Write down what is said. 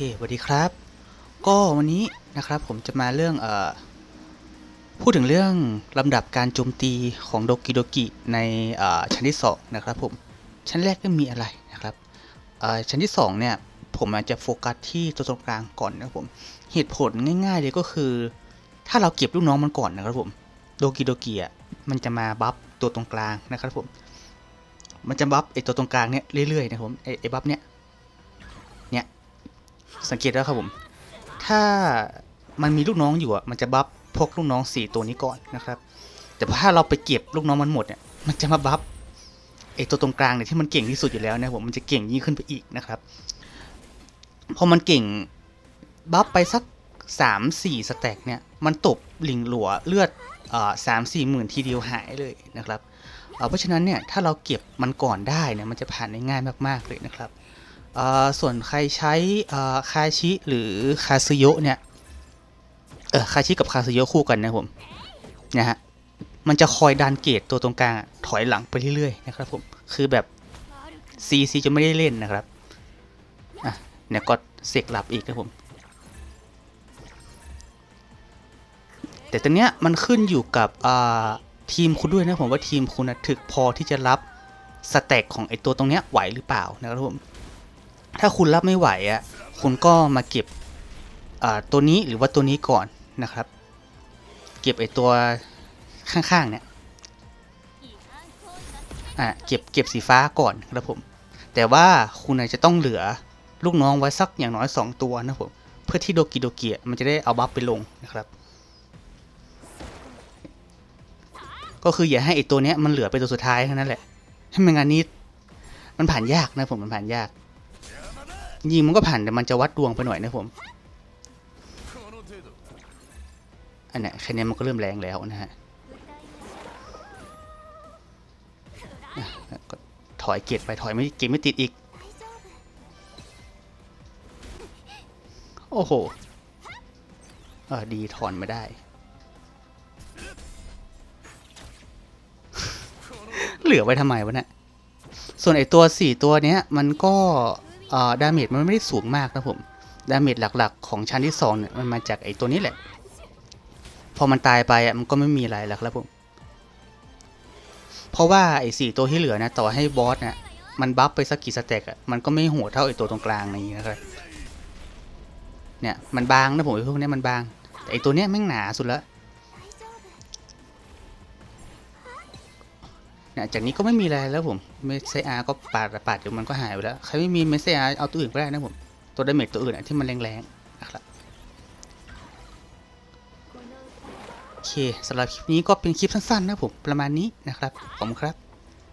เคสวัสดีครับ ก็วันนี้นะครับผมจะมาเรื่องเอ่อพูดถึงเรื่องลำดับการโจมตีของโดกิโดกิในเอ่อชั้นที่2นะครับผม ชั้นแรกก็มีอะไรนะครับเอ่อชั้นที่2เนี่ยผมอาจจะโฟกัสที่ตัวตรงกลางก่อนนะครับผม เหตุผลง่ายๆเลยก็คือ ถ้าเราเก็บลูกน้องมันก่อนนะครับผมโดกิโดกิอะมันจะมาบัฟตัวตรงกลางนะครับผม มันจะบัฟไอตัวตรงกลางเนี่ยเรื่อยๆนะครับผมไอไอบัฟเนี่ย สังเกตแล้วครับผม ถ้ามันมีลูกน้องอยู่อะ มันจะบัฟพวกลูกน้องสี่ตัวนี้ก่อนนะครับ แต่ถ้าเราไปเก็บลูกน้องมันหมดเนี่ย มันจะมาบัฟไอตัวตรงกลางเนี่ยที่มันเก่งที่สุดอยู่แล้วนะผม มันจะเก่งยิ่งขึ้นไปอีกนะครับ พอมันเก่งบัฟไปสักสามสี่สแต็กเนี่ย มันตบหลิงหลัวเลือดสามสี่หมื่นทีเดียวหายเลยนะครับเเพราะฉะนั้นเนี่ยถ้าเราเก็บมันก่อนได้เนี่ยมันจะผ่านได้ง่ายมากๆเลยนะครับ ส่วนใครใช้คาชิหรือคาซโยเนี่ยเออคาชิกับคาซโยคู่กันนะผมนะฮะมันจะคอยดันเกตตัวตรงกลางถอยหลังไปเรื่อยๆนะครับผมคือแบบซีซีจะไม่ได้เล่นนะครับอะเนี่ยก็เสกหลับอีกนะผม แต่ตอนเนี้ยมันขึ้นอยู่กับทีมคุณด้วยนะผมว่าทีมคุณถึกพอที่จะรับสแต็กของไอตัวตรงเนี้ยไหวหรือเปล่านะครับผม ถ้าคุณรับไม่ไหวอะคุณก็มาเก็บอ่าตัวนี้หรือว่าตัวนี้ก่อนนะครับ เก็บไอตัวข้างๆเนี่ยอะเก็บเก็บสีฟ้าก่อนครับผม แต่ว่าคุณอาจจะต้องเหลือลูกน้องไว้สักอย่างน้อย 2 ตัวนะผมเพื่อที่โดกิโดเกิอะมันจะได้เอาบัฟไปลงนะครับ ก็คืออย่าให้ไอตัวเนี้ยมันเหลือไปตัวสุดท้ายเท่านั้นแหละให้ไม่งั้นนี้มันผ่านยากนะผมมันผ่านยาก ยิงมันก็ผ่านแต่มันจะวัดดวงไปหน่อยนะผม อันนี้ยแค่นี้มันก็เริ่มแรงแล้วนะฮะก็ถอยเกียรไปถอยไม่เกียรไม่ติดอีก โอ้โหเออดีถอนไมาได้ เหลือไว้ทำไมวะเนี่ยส่วนไอตัวสี่ตัวเนี้ยมันก็ ดาเมจมันไม่ได้สูงมากนะผม ดาเมจหลักๆ ของชั้นที่สองเนี่ยมันมาจากไอตัวนี้แหละ พอมันตายไปอะมันก็ไม่มีอะไรแล้วครับผม เพราะว่าไอสี่ตัวที่เหลือนะต่อให้บอสนะมันบัฟไปสักกี่สเต็กอะมันก็ไม่โหดเท่าไอตัวตรงกลางนี้นะครับเนี่ยมันบางนะผมไอพวกเนี้ยมันบางแต่ไอตัวเนี้ยแม่งหนาสุดละ เนี่ยจากนี้ก็ไม่มีอะไรแล้วผมเมสเซอาก็ปาดปาดเดี๋ยวมันก็หายไปแล้ว ใครไม่มีเมสเซอาเอาตัวอื่นก็ได้นะผม ตัวดาเมจตัวอื่นอะที่มันแรงๆนะครับโอเคสำหรับคลิปนี้ก็เป็นคลิปสั้นๆนะผมประมาณนี้นะครับผมครับ